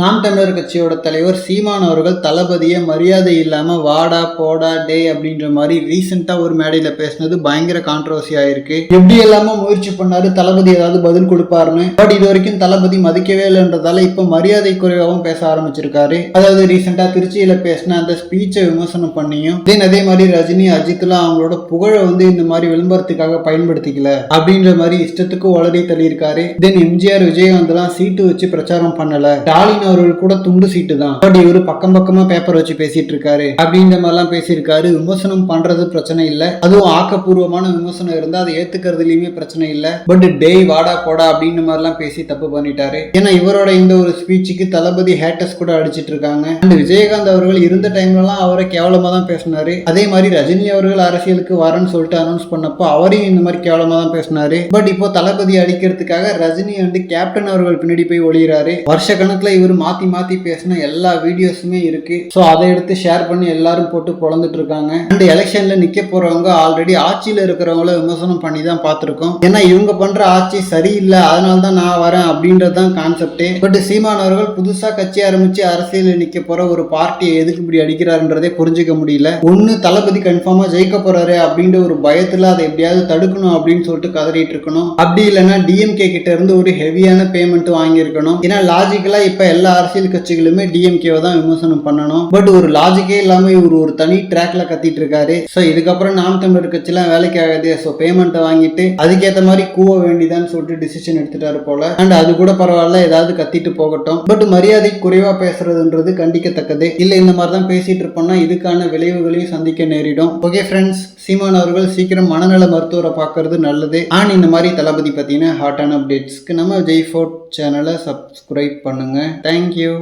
நாம் தமிழர் கட்சியோட தலைவர் சீமான் அவர்கள் தளபதியை மரியாதை இல்லாம வாடா போடா டே அப்படின்ற மாதிரி ரீசெண்டாக ஒரு மேடையில் பேசினது பயங்கர கான்ட்ரவர்சி ஆயிருக்கு. எப்படி எல்லாமே முயற்சி பண்ணாரு தளபதி ஏதாவது பதில் கொடுப்பாருன்னு. பட் இது வரைக்கும் தளபதி மதிக்கவே இல்லைன்றதால இப்ப மரியாதை குறைவாகவும் பேச ஆரம்பிச்சிருக்காரு. அதாவது ரீசெண்டாக திருச்சியில பேசின அந்த ஸ்பீச்சை விமர்சனம் பண்ணியும் தென் அதே மாதிரி ரஜினி அஜித்லாம் அவங்களோட புகழை வந்து இந்த மாதிரி விளம்பரத்துக்காக பயன்படுத்திக்கல அப்படின்ற மாதிரி இஷ்டத்துக்கு வளரி தள்ளியிருக்காரு. தென் எம்ஜிஆர் விஜயகாந்த்லாம் சீட்டு வச்சு பிரச்சாரம் பண்ணல. ஸ்டாலின் அவர்கள் கூட துண்டு சீட்டு தான். பட் இவரு பக்கம் பக்கமா பேப்பர் வச்சு பேசிட்டு இருக்காரு. அப்படின்ற மாதிரிலாம் பேசியிருக்காரு. விமர்சனம் பண்றது பிரச்சனை இல்ல. அதுவும் ஆக்கப்பூர்வமான விமர்சனம் இருந்தா அதை ஏத்துக்கிறதுலயுமே பிரச்சனை இல்ல. பட் டேய் வாடா போடா அப்படின்ற மாதிரிலாம் பேசி தப்பு பண்ணிட்டாரு. ஏன்னா இவரோட இந்த ஒரு ஸ்பீச்சுக்கு தளபதி ஹேட்டர்ஸ் கூட அடிச்சிட்டு இருக்காங்க. அண்ட் விஜயகாந்த் அவர்கள் இருந்த டைம்லலாம் அவரை கேவலமா தான் பேசினாரு. அதே மாதிரி ரஜினி அவர்கள் அரசியலுக்கு வரேன்னு சொல்லிட்டு அனௌன்ஸ் பண்ணப்போ அவரையும் இந்த மாதிரி கேவலமா தான் பேசினாரு. பட் இப்போ தளபதி அடிக்கிறதுக்காக ரஜினி வந்து கேப்டன் அவர்கள் பின்னாடி போய் ஒளிகிறாரு வருஷ கணக்குல இவர் மாற்றி மாற்றி பேசின எல்லா வீடியோஸுமே இருக்குது ஸோ அதை எடுத்து ஷேர் பண்ணி எல்லாரும் போட்டு பொழந்துட்டு இருக்காங்க. அண்ட் எலெக்ஷனில் நிற்க போகிறவங்க ஆல்ரெடி ஆட்சியில் இருக்கிறவங்கள விமர்சனம் பண்ணி தான் பார்த்துருக்கோம். ஏன்னா இவங்க பண்ணுற ஆட்சி சரியில்லை. அதனால தான் நான் வரேன் அப்படின்றது தான் கான்செப்டே பட் சீமான் அவர்கள் புதுசா கட்சி ஆரம்பித்து அரசியலில் நிற்க போகிற ஒரு பார்ட்டியை எதுக்கு இப்படி அடிக்கிறாருன்றதே புரிஞ்சுக்க முடியல. ஒன்று தளபதி கன்ஃபார்மாக ஜெயிக்க போகிறாரு அப்படின்ற ஒரு பயத்தில் அதை எப்படியாவது தடுக்கணும் அப்படின்னு சொல்லிட்டு கதறிட்டு இருக்கணும். அப்படி இல்லைன்னா டிஎம்கே கிட்ட இருந்து ஒரு ஹெவியான பேமெண்ட் வாங்கியிருக்கணும். ஏன்னா லாஜிக்கலாக இப்போ எல்லா அரசியல் கட்சிகளுமே டிஎம்கேவை தான் விமர்சனம் பண்ணணும். பட் ஒரு லாஜிக்கே இல்லாம இவர் ஒரு தனி ட்ராக்ல கத்திட்டு இருக்காரு. ஸோ இதுக்கப்புறம் நாம் தமிழர் கட்சிலாம் வேலைக்கு ஆகாது. ஸோ பேமெண்ட்டை வாங்கிட்டு அதுக்கேற்ற மாதிரி கூவ வேண்டியதான்னு சொல்லிட்டு டிசிஷன் எடுத்துட்டாரு போல. அண்ட் அது கூட பரவாயில்ல ஏதாவது கத்திட்டு போகட்டும். பட் மரியாதை குறைவா பேசுறதுன்றது கண்டிக்கத்தக்கது. இல்ல இந்த மாதிரி தான் பேசிட்டு இருப்போம்னா இதுக்கான விளைவுகளையும் சந்திக்க நேரிடும். ஓகே ஃப்ரெண்ட்ஸ் சீமான் அவர்கள் சீக்கிரம் மனநல மருத்துவரை பார்க்கறது நல்லது. அண்ட் இந்த மாதிரி தளபதி பார்த்தீங்கன்னா ஹாட்டான அப்டேட்ஸ்க்கு நம்ம ஜெய் ஃபோர்ட் சேனலை சப்ஸ்கிரைப் பண்ணுங்க. Thank Thank you.